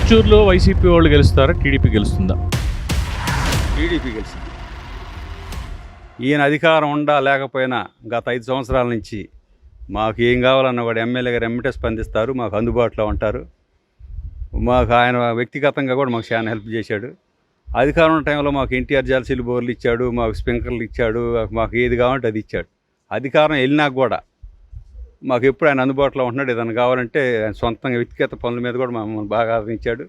పర్చూర్లో YCP వాళ్ళు గెలుస్తారా? TDP గెలుస్తుందా? TDP గెలిచింది. ఈయన అధికారం ఉండా లేకపోయినా గత ఐదు సంవత్సరాల నుంచి మాకు ఏం కావాలన్న వాడు ఎమ్మెల్యే గారు ఎమ్మటే స్పందిస్తారు మాకు అందుబాటులో ఉంటారు. మాకు ఆయన వ్యక్తిగతంగా కూడా మాకు చాలా హెల్ప్ చేశాడు. అధికారం ఉన్న టైంలో మాకు ఎన్టీఆర్ జాల్సీలు బోర్లు ఇచ్చాడు మాకు స్ప్రింక్లర్లు ఇచ్చాడు మాకు ఏది కావాలంటే అది ఇచ్చాడు. అధికారం వెళ్ళినాక కూడా మాకు ఎప్పుడు ఆయన అందుబాటులో ఉంటున్నాడు ఏదైనా కావాలంటే ఆయన సొంతంగా వ్యక్తిగత పనుల మీద కూడా మమ్మల్ని బాగా ఆదరించాడు.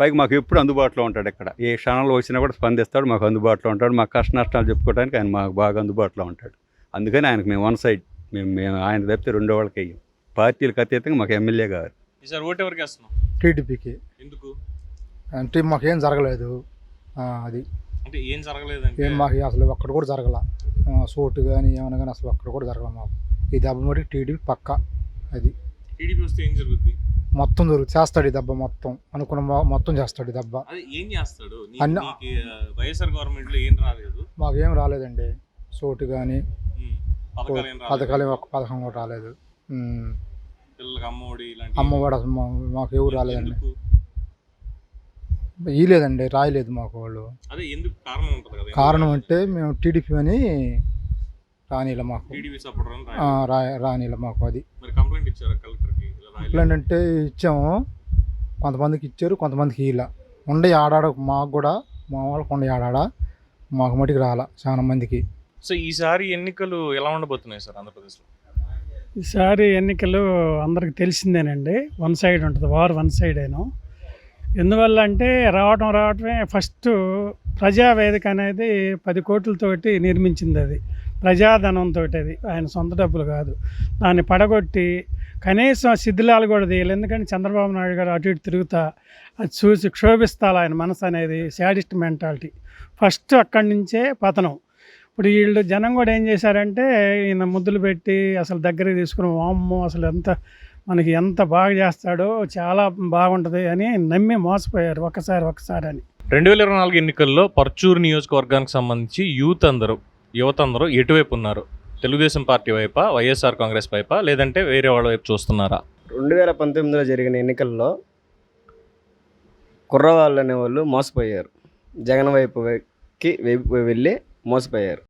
పైకి మాకు ఎప్పుడు అందుబాటులో ఉంటాడు ఇక్కడ ఏ క్షణంలో వచ్చినా కూడా స్పందిస్తాడు మాకు అందుబాటులో ఉంటాడు. మాకు కష్ట నష్టాలు చెప్పుకోవడానికి ఆయన మాకు బాగా అందుబాటులో ఉంటాడు. అందుకని ఆయనకు మేము వన్ సైడ్ మేము మేము ఆయన తప్పితే రెండో వాళ్ళకి వెయ్యం. పార్టీలకు అతీతంగా మాకు ఎమ్మెల్యే ఈసారి ఓటు ఎవరికి వేస్తున్నాం? టీడీపీకి. ఎందుకు? అంటే మాకేం జరగలేదు. ఆ, అది. అంటే ఏం జరగలేదంటే? ఏం మాకు అసలు ఒక్కడ కూడా జరగల. సోటు కానీ ఏమైనా కానీ అసలు ఒక్కడ కూడా జరగల మాకు. ఈ దెబ్బ మరి టీడీపీ పక్క అది. టీడీపీ వస్తే ఏం జరుగుద్ది? మొత్తం దొరికి చేస్తాడు ఈ దెబ్బ మొత్తం. అనుకున్న మొత్తం చేస్తాడు ఈ దెబ్బ. అదే ఏం చేస్తాడు? నీ- అన్న- నీకు ఆ, వైఎస్ఆర్ గవర్నమెంట్లో ఏం రాలేదు? మాకేం రాలేదండి. సోటు కానీ ఉమ్. పథకాలు ఏం రాలేదు? పథకాలు ఒక్క పథకం కూడా రాలేదు. ఉమ్. పిల్లలకి అమ్మఒడి ఇలాంటి అమ్మఒడి అసలు మా- మాకు ఎవరు రాలేదండి. ఎందుకు? ఇయలేదండి రాయలేదు మాకు వాళ్ళు. అదే ఎందుకు కారణం ఉంటుంది కదా? కారణం అంటే మేము టీడీపీ అని రానిలే మాకు టీడీపీ సపోర్టర్ అని ఆ, రాయలేదు. రా రానిలే మాకు అది. మరి కంప్లైంట్ ఇచ్చారా కలెక్టర్కి ఇలా రాయలేదు. ఏంటంటే ఇచ్చాము. కొంతమందికి ఇచ్చారు కొంతమందికి ఇలా ఉండే ఆడాడ మాకు కూడా మా వాళ్ళకి ఉండే ఆడాడ మాకు మటుకు రాల చాలా మందికి. సో ఈసారి ఎన్నికలు ఎలా ఉండబోతున్నాయి సార్ ఆంధ్రప్రదేశ్లో? ఈసారి ఎన్నికలు అందరికి తెలిసిందేనండి. వన్ సైడ్ ఉంటుంది వార్ వన్ సైడ్ అయినా ఎందువల్ల అంటే రావటం రావటమే ఫస్ట్ ప్రజావేదిక అనేది పది కోట్లతోటి నిర్మించింది అది. ప్రజాధనంతో అది. ఆయన సొంత డబ్బులు కాదు. దాన్ని పడగొట్టి కనీసం శిథిలాలు కూడా తీయాలి. ఎందుకంటే చంద్రబాబు నాయుడు గారు అటు ఇటు తిరుగుతా అది చూసి క్షోభిస్తాలు ఆయన మనసు అనేది శాడిస్ట్ మెంటాలిటీ. ఫస్ట్ అక్కడి నుంచే పతనం. ఇప్పుడు వీళ్ళు జనం కూడా ఏం చేశారంటే ఈయన ముద్దులు పెట్టి అసలు దగ్గరికి తీసుకుని వామ్మో అసలు ఎంత మనకి ఎంత బాగా చేస్తాడో చాలా బాగుంటుంది అని నమ్మి మోసపోయారు ఒకసారి ఒకసారి అని. రెండు వేల ఇరవై నాలుగు ఎన్నికల్లో పర్చూరు నియోజకవర్గానికి సంబంధించి యూత్ అందరూ యువత అందరూ ఎటువైపు ఉన్నారు తెలుగుదేశం పార్టీ వైపా వైఎస్ఆర్ కాంగ్రెస్ వైపా లేదంటే వేరే వాళ్ళ వైపు చూస్తున్నారా? రెండు వేల పంతొమ్మిదిలో జరిగిన ఎన్నికల్లో కుర్రవాళ్ళు అనేవాళ్ళు మోసపోయారు. జగన్ వైపుకి వెళ్ళి మోసపోయారు.